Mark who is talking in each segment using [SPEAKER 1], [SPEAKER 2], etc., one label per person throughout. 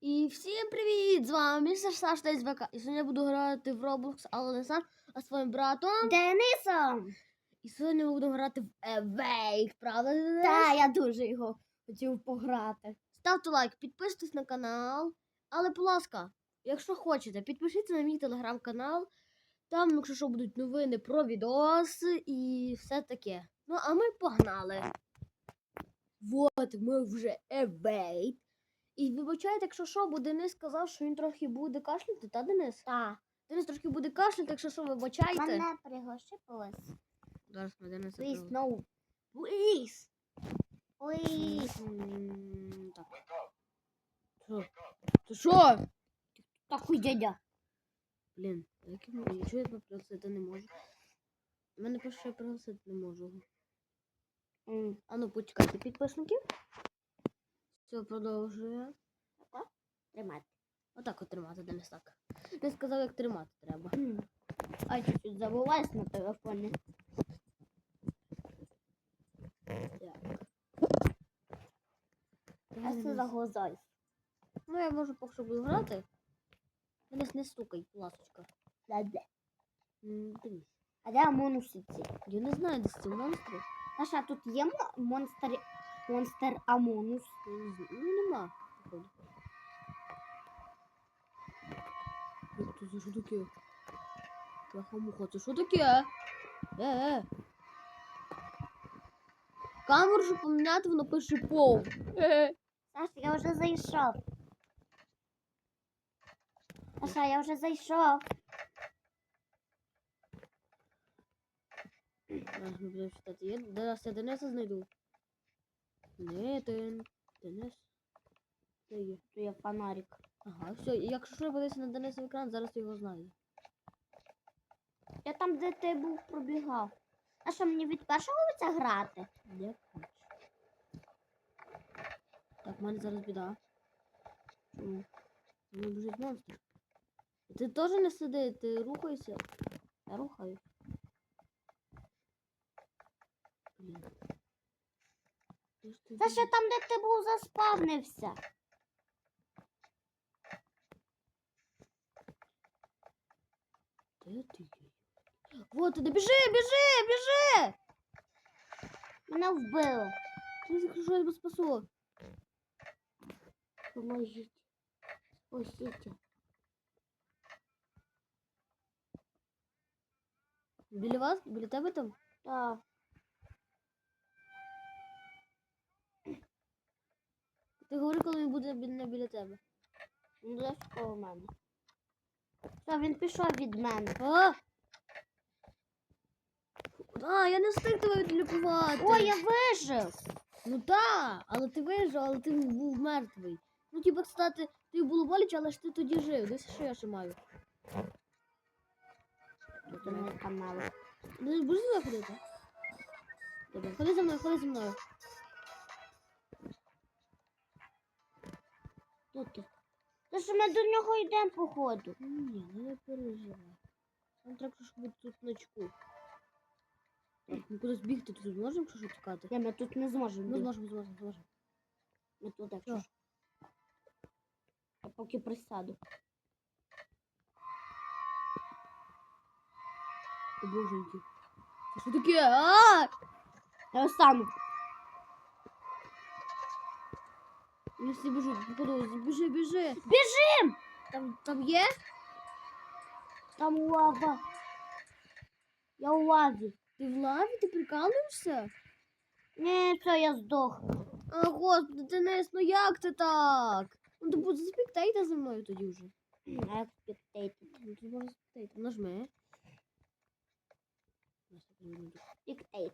[SPEAKER 1] І всім привіт! З вами містер Саш та СВК. І сьогодні я буду грати в Roblox, але не сам, а своїм братом.
[SPEAKER 2] Денисом.
[SPEAKER 1] І сьогодні ми будемо грати в Awake, правда? Денис?
[SPEAKER 2] Та, я дуже його хотів пограти.
[SPEAKER 1] Ставте лайк, підписуйтесь на канал. Але, будь ласка, якщо хочете, підпишіться на мій телеграм-канал. Там, якщо що, будуть новини про відоси і все таке. Ну, а ми погнали. Вот, ми вже Awake. І вибачайте, якщо що, бо Денис сказав, що він трохи буде кашляти, та Денис?
[SPEAKER 2] Та.
[SPEAKER 1] Денис трошки буде кашляти, якщо що, вибачайте.
[SPEAKER 2] Мене приглашилось.
[SPEAKER 1] Зараз ми Дениса
[SPEAKER 2] Please, no.
[SPEAKER 1] Please.
[SPEAKER 2] Please.
[SPEAKER 1] М, Так. Що? Ти що?
[SPEAKER 2] Такий дядя.
[SPEAKER 1] Блін, як йому- чого я тебе пригласити не можу? У мене пише, що я пригласити не можу.
[SPEAKER 2] М,
[SPEAKER 1] А ну почекайте, підписників. Все, продовжує.
[SPEAKER 2] Тримати.
[SPEAKER 1] Отак от тримати, Денис так. Ти сказав, як тримати треба.
[SPEAKER 2] А чуть-чуть забуваюсь на телефоні. Я все заглазаюсь.
[SPEAKER 1] Ну, я можу поки що буду грати. Денис, не стукай, ласочка. М, Дивись.
[SPEAKER 2] А де монусиці?
[SPEAKER 1] Я не знаю, де ці монстри.
[SPEAKER 2] Саша, тут є мо- монстр, Амонус.
[SPEAKER 1] Ну, нема. це за що таке? Бляха-муха, це що таке? Е, е. Камеру, щоб поміняти, воно пише пов. Е.
[SPEAKER 2] Саша, я вже зайшов. Саша, я вже зайшов.
[SPEAKER 1] Зараз я Дениса знайду. Не, Ден. Денис. Де є?
[SPEAKER 2] Тут є фонарик.
[SPEAKER 1] Ага, все. Якщо що подивитися на в екран, зараз його знайду.
[SPEAKER 2] Я там, де ти був, пробігав. А що, мені від першого лиця грати?
[SPEAKER 1] Як хочеш. Так, в мене зараз біда. Чому? Ну, біжить монстр. Ти теж не сиди, ти рухайся. Я рухаю. Блін. Де ж ти
[SPEAKER 2] Саша,
[SPEAKER 1] біжиш?
[SPEAKER 2] там, де ти був, заспавнився.
[SPEAKER 1] Де ти є? Вот ти, біжи, біжи, біжи!
[SPEAKER 2] Мене вбили.
[SPEAKER 1] Ти захожу, я тебе спасу.
[SPEAKER 2] Поможіть. Спасіть.
[SPEAKER 1] Біля вас? Біля тебе там?
[SPEAKER 2] Так.
[SPEAKER 1] Ти говори, коли він буде не біля тебе.
[SPEAKER 2] Він близько у мене. Все, він пішов від мене.
[SPEAKER 1] А! А, я не встиг тебе відлікувати.
[SPEAKER 2] Ой, я вижив.
[SPEAKER 1] Ну так, але ти вижив, але ти був мертвий. Ну, типа, кстати, ти було боляче, але ж ти тоді жив. Десь що я ще маю.
[SPEAKER 2] Тут у мене канал.
[SPEAKER 1] Ну, будеш за мною ходити? Добре, ходи за мною, ходи за мною.
[SPEAKER 2] Тут. я. Що ми до нього йдемо, походу.
[SPEAKER 1] Ні, ну не переживай. Нам треба щоб бути тут ночку. Так, ми кудись бігти тут зможемо, якщо що тікати?
[SPEAKER 2] Ні, ми тут не зможемо.
[SPEAKER 1] Ми
[SPEAKER 2] бігти.
[SPEAKER 1] зможемо, зможемо, зможемо.
[SPEAKER 2] Ми тут якщо. що. Я поки присяду.
[SPEAKER 1] Боженьки. Що таке? А!
[SPEAKER 2] Я остану.
[SPEAKER 1] Вони всі біжуть, походу, біжи, біжи.
[SPEAKER 2] Біжим!
[SPEAKER 1] Там, там є?
[SPEAKER 2] Там лава. Я у лаві.
[SPEAKER 1] Ти в лаві? Ти прикалуєшся?
[SPEAKER 2] Ні, все, я здох.
[SPEAKER 1] А, господи, Денис, ну як це так? Ну, ти будеш заспіктейте за мною тоді вже.
[SPEAKER 2] А як спектейти?
[SPEAKER 1] Ну, ти можеш спіктейти. Нажми.
[SPEAKER 2] Спектейт.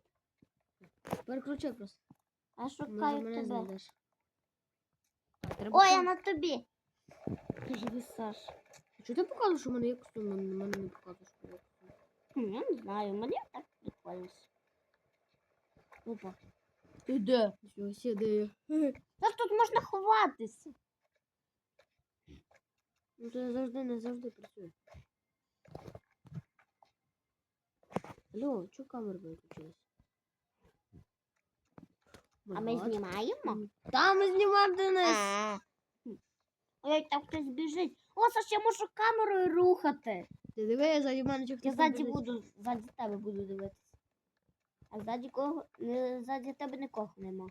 [SPEAKER 1] Переключай просто. Може,
[SPEAKER 2] шукаю тебе.
[SPEAKER 1] знайдеш. Треба
[SPEAKER 2] Ой, я на тобі. Ти живий, Саш.
[SPEAKER 1] Чого ти показуєш, в мене є костюм? Мене, мене не показуєш.
[SPEAKER 2] Хм, Я не знаю, мені так прикольно.
[SPEAKER 1] Опа. Ти де? Ось сіди.
[SPEAKER 2] Та тут можна ховатися.
[SPEAKER 1] Ну то я завжди не завжди працюю. Алло, чого камера виключилась?
[SPEAKER 2] А ми знімаємо?
[SPEAKER 1] Там ми знімаємо Денис.
[SPEAKER 2] Ой, там хтось біжить. О, Саш, я можу камерою рухати.
[SPEAKER 1] Ти диви, заді мене чи хтось
[SPEAKER 2] Я ззаді
[SPEAKER 1] біжить.
[SPEAKER 2] буду, ззаді тебе буду дивитися. А ззаді кого, не, ззаді тебе нікого нема.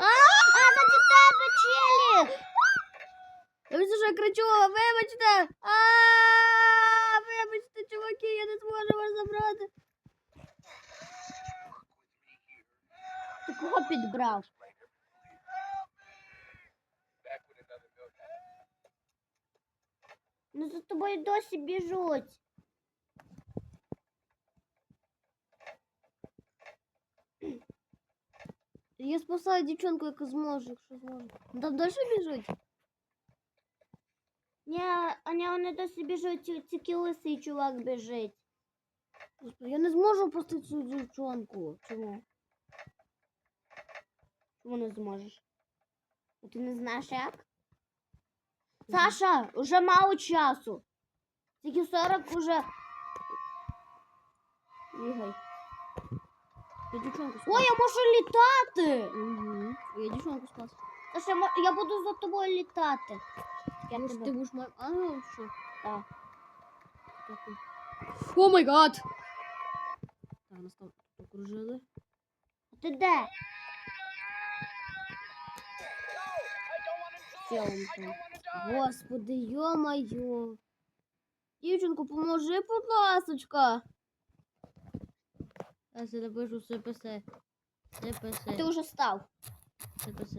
[SPEAKER 2] А, а ззаді тебе челік!
[SPEAKER 1] Вибачте, що я кричу, вибачте! А, вибачте, чуваки, я не зможу вас забрати.
[SPEAKER 2] Ти кого підбрав? Ну за тобою досі біжуть.
[SPEAKER 1] Я спасаю дівчинку, яку зможу, якщо зможу. Ну, Там далі біжуть?
[SPEAKER 2] Ні, а ні, вони досі біжуть, ті- тільки лисий чувак біжить.
[SPEAKER 1] Господи, я не зможу пустити цю дівчинку.
[SPEAKER 2] Чому? Не зможеш? Ти не знаєш як? Саша, уже мало часу. Тільки 40 уже. Бігай.
[SPEAKER 1] Я дівчинку спас.
[SPEAKER 2] Ой, я можу літати!
[SPEAKER 1] Угу. Я дівчинку спас.
[SPEAKER 2] Саша, я мо- я буду за тобою літати. Я
[SPEAKER 1] Може,
[SPEAKER 2] тебе...
[SPEAKER 1] ти будеш моїм ангелом, що?
[SPEAKER 2] Так.
[SPEAKER 1] О май гад! Так, нас там окружили.
[SPEAKER 2] А ти де? Все, там.
[SPEAKER 1] Господи, йо-моє. Дівчинку, поможи, будь ласочка. Я це напишу СПС. СПС.
[SPEAKER 2] Ти вже став.
[SPEAKER 1] СПС.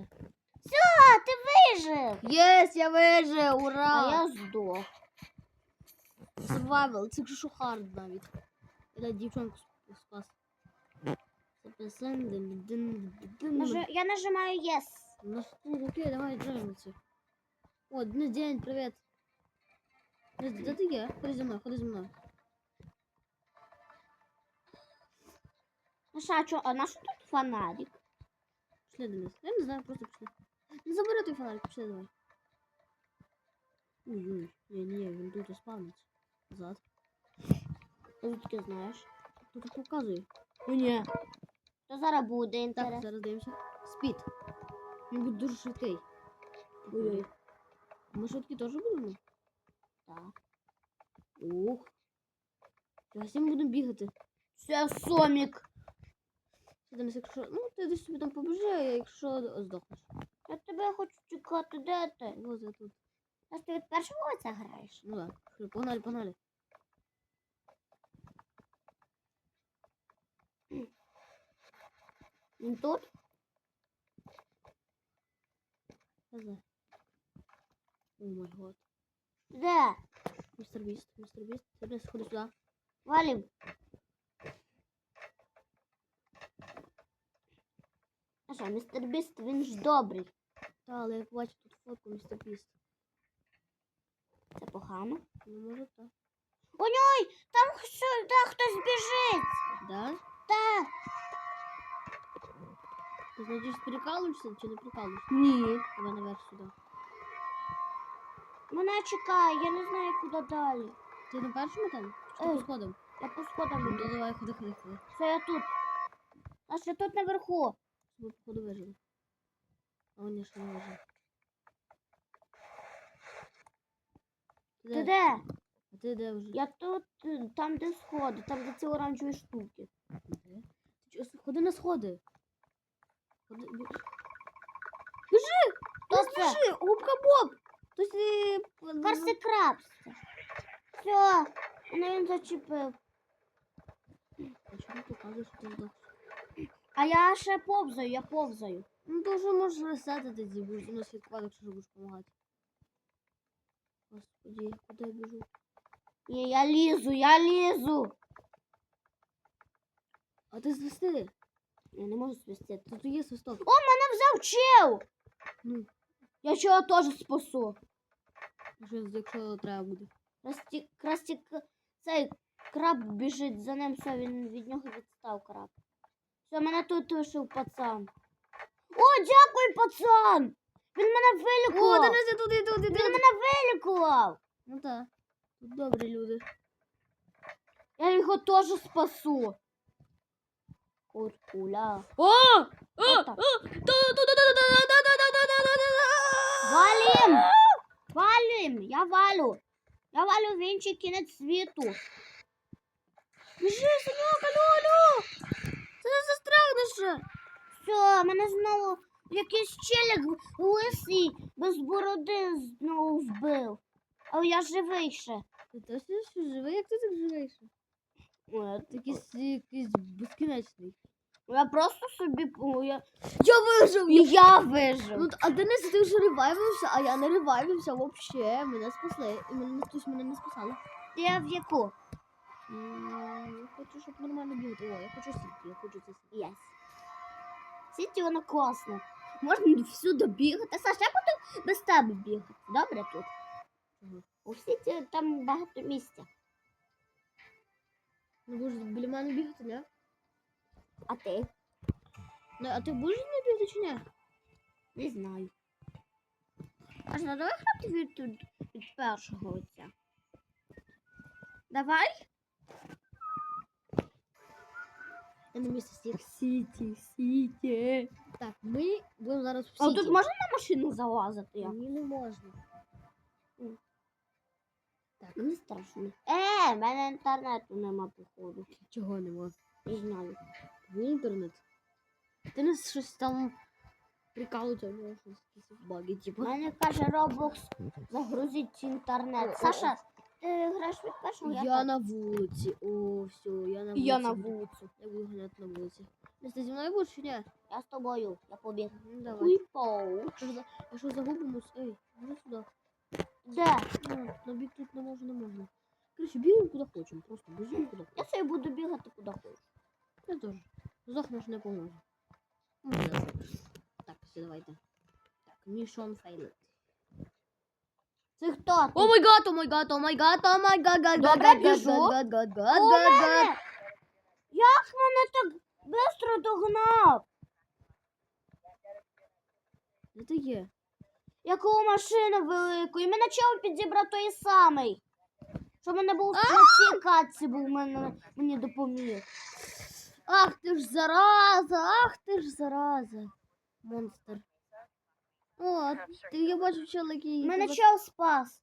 [SPEAKER 2] А, ти вижив!
[SPEAKER 1] Єс, я вижив, ура!
[SPEAKER 2] А я здох.
[SPEAKER 1] Survival, це ж хард навіть. Я дівчинку спас. СПС.
[SPEAKER 2] Я нажимаю yes.
[SPEAKER 1] Ну что, окей, давай джемиться. О, ну день, привет. Да, ты я, ходи за мной, ходи за мной.
[SPEAKER 2] Ну а чо, а на що тут фонарик?
[SPEAKER 1] Пошли до нас. Я не знаю, просто пошли. Не забери той фонарик, пошли давай. Ой-ой, не, не, він тут спавниться. Назад.
[SPEAKER 2] Ти звідки знаєш?
[SPEAKER 1] Тут показує.
[SPEAKER 2] Ну ні. То зараз буде
[SPEAKER 1] Так, зараз дивимося. Спід. Він буде дуже швидкий.
[SPEAKER 2] Ой-ой.
[SPEAKER 1] Ми швидкі теж будемо?
[SPEAKER 2] Так.
[SPEAKER 1] Ух. Я всім будемо бігати.
[SPEAKER 2] Все, сомік.
[SPEAKER 1] Ти якщо... Ну, ти десь собі там побіжи, якщо здохнеш.
[SPEAKER 2] Я тебе хочу чекати, де ти?
[SPEAKER 1] Ось я тут.
[SPEAKER 2] А ти від першого лиця граєш?
[SPEAKER 1] Ну да. Погнали, погнали.
[SPEAKER 2] Він тут?
[SPEAKER 1] Я знаю. О май гад.
[SPEAKER 2] Де?
[SPEAKER 1] Містер Біст, містер Біст. Ти десь ходи сюди.
[SPEAKER 2] Валім. А що, містер Біст, він ж добрий.
[SPEAKER 1] Та, але я побачив тут фотку містер Біст.
[SPEAKER 2] Це погано.
[SPEAKER 1] Ну, може так.
[SPEAKER 2] Ой, там що, да, хтось біжить.
[SPEAKER 1] Да?
[SPEAKER 2] Так.
[SPEAKER 1] Ти значить прикалуєшся чи не прикалуєшся?
[SPEAKER 2] Ні.
[SPEAKER 1] Давай наверх сюди.
[SPEAKER 2] Мене чекає, я не знаю, куди далі.
[SPEAKER 1] Ти на першому там? Чи ти
[SPEAKER 2] Ей.
[SPEAKER 1] по сходам?
[SPEAKER 2] Я по сходам
[SPEAKER 1] Ну, давай, ходи, ходи, ходи.
[SPEAKER 2] Все, я тут. А що тут наверху?
[SPEAKER 1] Ми походу вижили. А вони ще не вижили. Ти де? А ти де вже?
[SPEAKER 2] Я тут, е, там, де сходи, там, де ці оранжеві штуки.
[SPEAKER 1] Ти чо, Ходи на сходи. Ходи, бі-
[SPEAKER 2] Хто це?
[SPEAKER 1] Біжи, губка Боб! Хтось е, п-
[SPEAKER 2] Карси крабс. Все, мене він зачепив.
[SPEAKER 1] А чому ти показуєш, що ти?
[SPEAKER 2] А я ще повзаю, я повзаю.
[SPEAKER 1] Ну ти вже можеш ресетити ці будеш на святкувати, якщо ж будеш допомагати. Господи, куди я біжу?
[SPEAKER 2] Ні, я лізу, я лізу.
[SPEAKER 1] А ти свисти.
[SPEAKER 2] Я не можу свистіти.
[SPEAKER 1] Тут є свисток.
[SPEAKER 2] О, мене взяв чел!
[SPEAKER 1] Ну,
[SPEAKER 2] Я чого теж спасу.
[SPEAKER 1] якщо, якщо треба буде.
[SPEAKER 2] Красті, красті, цей краб біжить за ним, все, він від нього відстав краб. Все, мене тут лишив пацан. О, дякую, пацан! Він мене
[SPEAKER 1] О,
[SPEAKER 2] вилікував!
[SPEAKER 1] не тут, і тут, і
[SPEAKER 2] Він мене вилікував!
[SPEAKER 1] Ну так. Тут добрі люди.
[SPEAKER 2] Я його теж спасу. Куркуля.
[SPEAKER 1] О!
[SPEAKER 2] О! О!
[SPEAKER 1] Валим! Валим!
[SPEAKER 2] Я валю! Я валю в інший кінець світу.
[SPEAKER 1] Біжи, алло, алло! Ти не застрягнеш!
[SPEAKER 2] Все, мене знову якийсь челик лисий без бороди знову вбив. А я живий ще.
[SPEAKER 1] Ти точно що живий? Як ти так живий
[SPEAKER 2] ще?
[SPEAKER 1] Ти якийсь, якийсь безкінечний.
[SPEAKER 2] Я просто собі о, я...
[SPEAKER 1] Я вижив!
[SPEAKER 2] І я вижив.
[SPEAKER 1] Ну, а Денис, ти вже ревайвився, а я не ревайвився взагалі. Мене спасли. І мене хтось мене не спасали.
[SPEAKER 2] Я в яку?
[SPEAKER 1] Я хочу, щоб нормально бігати. О, я хочу сіти, я хочу це сіти.
[SPEAKER 2] Yes. Сіті воно класно. Можна всюди бігати. Саш, я буду без тебе бігати. Добре тут.
[SPEAKER 1] Чого?
[SPEAKER 2] У сіті там багато місця.
[SPEAKER 1] Ну будеш біля мене бігати, не?
[SPEAKER 2] А ти?
[SPEAKER 1] Ну, а ти будеш зі мною бігати чи ні?
[SPEAKER 2] Не знаю. Аж надо грати від, тут від першого лиця. Давай.
[SPEAKER 1] Я на місці стік. Сіті, сіті. Так, ми будемо зараз в
[SPEAKER 2] А
[SPEAKER 1] сіті.
[SPEAKER 2] тут можна на машину залазити? Я?
[SPEAKER 1] Ні, не можна. Так,
[SPEAKER 2] Не страшно. Е, в мене інтернету нема походу.
[SPEAKER 1] чого не можна?
[SPEAKER 2] Не знаю.
[SPEAKER 1] В інтернет. Ти не щось там прикалується, може, щось якісь баги, типу.
[SPEAKER 2] мене каже Roblox загрузить інтернет. Саша, ти граєш від першого?
[SPEAKER 1] Я
[SPEAKER 2] так.
[SPEAKER 1] на вулиці. О, все, я на вулиці.
[SPEAKER 2] Я на вулицю.
[SPEAKER 1] Я буду гуляти на вулиці. Ну, ти зі мною будеш чи ні?
[SPEAKER 2] Я з тобою. Я побіг.
[SPEAKER 1] Ну, давай.
[SPEAKER 2] Хуй-поу.
[SPEAKER 1] Якщо за- Якщо загубимось, ей, іди сюди.
[SPEAKER 2] Де?
[SPEAKER 1] Ну, на бік тут не можна, не можна. Короче, бігаємо куди хочемо, просто біжимо куди
[SPEAKER 2] Я
[SPEAKER 1] хочемо.
[SPEAKER 2] собі буду бігати куди хочу.
[SPEAKER 1] Я теж. Здохнеш не поможе. Ну, да. Так, все, давайте. Так, Mission failed.
[SPEAKER 2] Це хто?
[SPEAKER 1] О май гад, о май гад, о май гад, о май гад, гад,
[SPEAKER 2] Добре,
[SPEAKER 1] гад, гад,
[SPEAKER 2] біжу.
[SPEAKER 1] гад, гад, гад, гад, гад.
[SPEAKER 2] мене! Як мене так швидко догнав?
[SPEAKER 1] Де ти є?
[SPEAKER 2] Як у машини великої. Мене чого підібрав той самий. Що в мене був на катці був мене, мені допоміг.
[SPEAKER 1] Ах ти ж зараза, ах ти ж зараза. Монстр. О, ти я бачу чел.
[SPEAKER 2] Мене чел спас.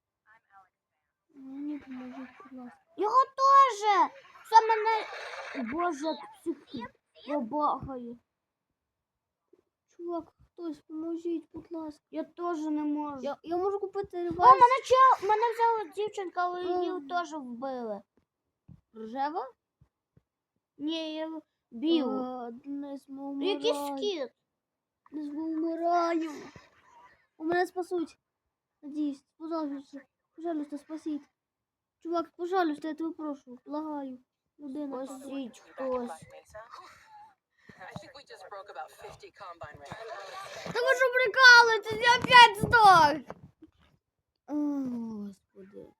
[SPEAKER 1] Мені поможи, будь ласка.
[SPEAKER 2] Його теж. Це мене. Боже, психі. Я багаю.
[SPEAKER 1] Чувак, хтось, поможіть, будь ласка.
[SPEAKER 2] Я теж не можу.
[SPEAKER 1] Я, я можу купити
[SPEAKER 2] О, мене чел, мене взяла дівчинка, але її теж вбили.
[SPEAKER 1] Рожева?
[SPEAKER 2] Ні, я бів.
[SPEAKER 1] А, Не змовмираю.
[SPEAKER 2] Якийсь скіт.
[SPEAKER 1] Не змовмираю. У мене спасуть. Надіюсь, пожалуйста, пожалуйста, спасіть. Чувак, пожалуйста, я тебе прошу, благаю. Людина.
[SPEAKER 2] Спасіть хтось.
[SPEAKER 1] Та ви що прикалуєтесь, я опять здох. О, господи.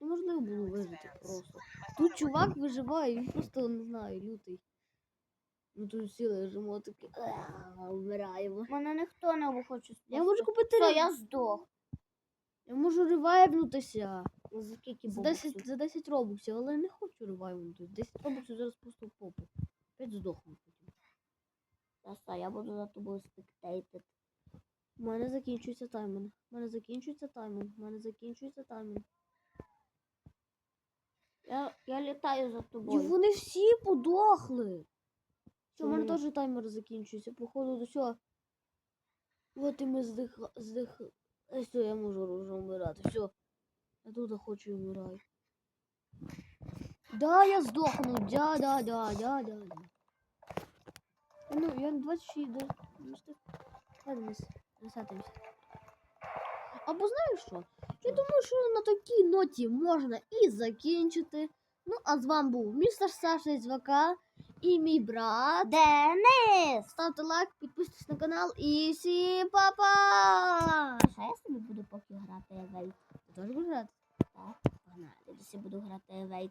[SPEAKER 1] Неможливо було вижити просто. Тут чувак виживає, він просто не знаю, лютий. Ну тут всі лежимо такі. Вмираємо.
[SPEAKER 2] Мене ніхто не хоче спасти.
[SPEAKER 1] Я можу купити
[SPEAKER 2] Все, я здох.
[SPEAKER 1] Я можу ревайвнутися.
[SPEAKER 2] За скільки
[SPEAKER 1] За 10, за 10 робоксів, але не хочу ревайвнутися. 10 робоксів зараз просто в попу. Опять здохну.
[SPEAKER 2] Все, я буду за тобою спектейтити.
[SPEAKER 1] У мене закінчується таймінг. У мене закінчується таймінг. У мене закінчується таймінг.
[SPEAKER 2] Я, я літаю за
[SPEAKER 1] І
[SPEAKER 2] тобою.
[SPEAKER 1] вони всі подохли. Все, у мене теж таймер закінчується. Походу до всього. От і ми здих... здих... Все, я можу вже вмирати. Все. Я тут хочу і вмираю. Да, я здохну. Да, да, да, да, да, да. Ну, я на 26, да. Ну. Ладно. Або знаєш що? Я думаю, що на такій ноті можна і закінчити. Ну, а з вами був містер Саша із ВК і мій брат.
[SPEAKER 2] Денис!
[SPEAKER 1] Ставте лайк, підписуйтесь на канал і всім па-па!
[SPEAKER 2] А я собі буду поки грати Евейт.
[SPEAKER 1] Ти теж будеш грати?
[SPEAKER 2] Так, погнали. Я буду грати Евейт.